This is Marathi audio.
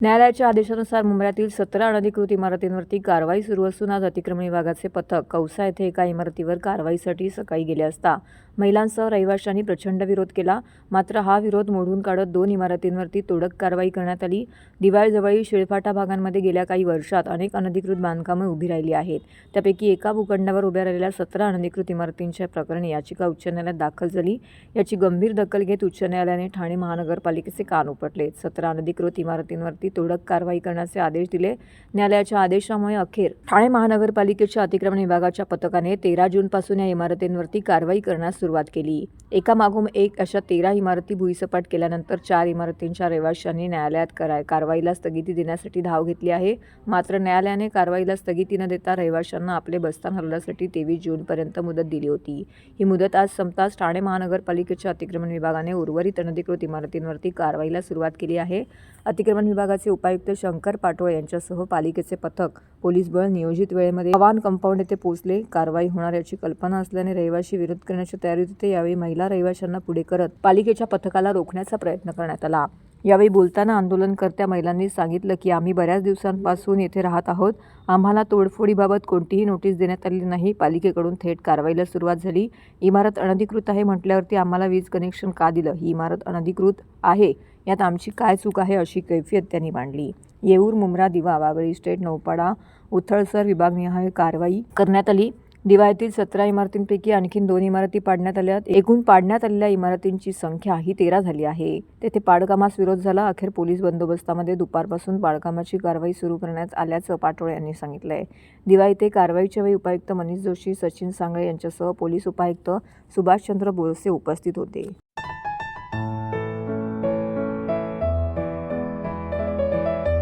न्यायालयाच्या आदेशानुसार मुंबईतील सतरा अनधिकृत इमारतींवरती कारवाई सुरू असून आज अतिक्रमण विभागाचे पथक कौसा येथे एका इमारतीवर कारवाईसाठी सकाळी गेले असता महिलांसह रहिवाशांनी प्रचंड विरोध केला. मात्र हा विरोध मोडून काढत दोन इमारतींवरती तोडक कारवाई करण्यात आली. दिवाळीजवळील शिळफाटा भागांमध्ये गेल्या काही वर्षात अनेक अनधिकृत बांधकामे उभी राहिली आहेत. त्यापैकी एका भूखंडावर उभ्या राहिलेल्या सतरा अनधिकृत इमारतींच्या प्रकरणी याचिका उच्च न्यायालयात दाखल झाली. याची गंभीर दखल घेत उच्च न्यायालयाने ठाणे महानगरपालिकेचे कान उपटले. सतरा अनधिकृत इमारतींवरती तोडक कारवाई करण्याचे आदेश दिले. न्यायालयाच्या आदेशामुळे अखेर ठाणे महानगरपालिकेच्या अतिक्रमण विभागाच्या पथकाने तेरा जूनपासून या इमारतींवरती कारवाई करण्यास सुरुवात केली. एकामागोम एक अशा तेरा इमारती भुईसपाट केल्यानंतर चार इमारतींच्या रहिवाशांनी न्यायालयात करा कारवाईला स्थगिती देण्यासाठी धाव घेतली आहे. मात्र न्यायालयाने कारवाईला स्थगिती न देता रहिवाशांना आपले बस्तान हलवण्यासाठी तेवीस जूनपर्यंत मुदत दिली होती. ही मुदत आज संपताच ठाणे महानगरपालिकेच्या अतिक्रमण विभागाने उर्वरित अनधिकृत इमारतींवरती कारवाईला सुरुवात केली आहे. अतिक्रमण विभागाचे उपायुक्त शंकर पाटोळे यांच्यासह पालिकेचे पथक पोलीस बळ नियोजित वेळेमध्ये आवान कंपाऊंड येथे पोहोचले. कारवाई होणार याची कल्पना असल्याने रहिवाशी विरोध करण्याच्या तयारीत होते. यावेळी महिला रहिवाशांना पुढे करत पालिकेच्या पथकाला रोखण्याचा प्रयत्न करण्यात आला. यावेळी बोलताना आंदोलनकर्त्या महिलांनी सांगितलं की आम्ही बऱ्याच दिवसांपासून येथे राहत आहोत. आम्हाला तोडफोडीबाबत कोणतीही नोटीस देण्यात आली नाही. पालिकेकडून थेट कारवाईला सुरुवात झाली. इमारत अनधिकृत आहे म्हटल्यावरती आम्हाला वीज कनेक्शन का दिलं? ही इमारत अनधिकृत आहे. यात आमची काय चूक आहे अशी कैफियत त्यांनी मांडली. येऊर मुमरा दिवा वागळी स्टेट नौपाडा उथळसर विभागनिहाय कारवाई करण्यात आली. दिवाळीतील सतरा इमारतींपैकी आणखीन दोन इमारती पाडण्यात आल्या. एकूण पाडण्यात आलेल्या इमारतींची संख्या ही तेरा झाली आहे. तेथे पाडकामास विरोध झाला. अखेर पोलीस बंदोबस्तामध्ये दुपारपासून पाडकामाची कारवाई सुरू करण्यात आल्याचं पाटोळे यांनी सांगितलंय. दिवाळी ते कारवाईच्या वेळी उपायुक्त मनीष जोशी सचिन सांगळे यांच्यासह पोलीस उपायुक्त सुभाषचंद्र बोरसे उपस्थित होते.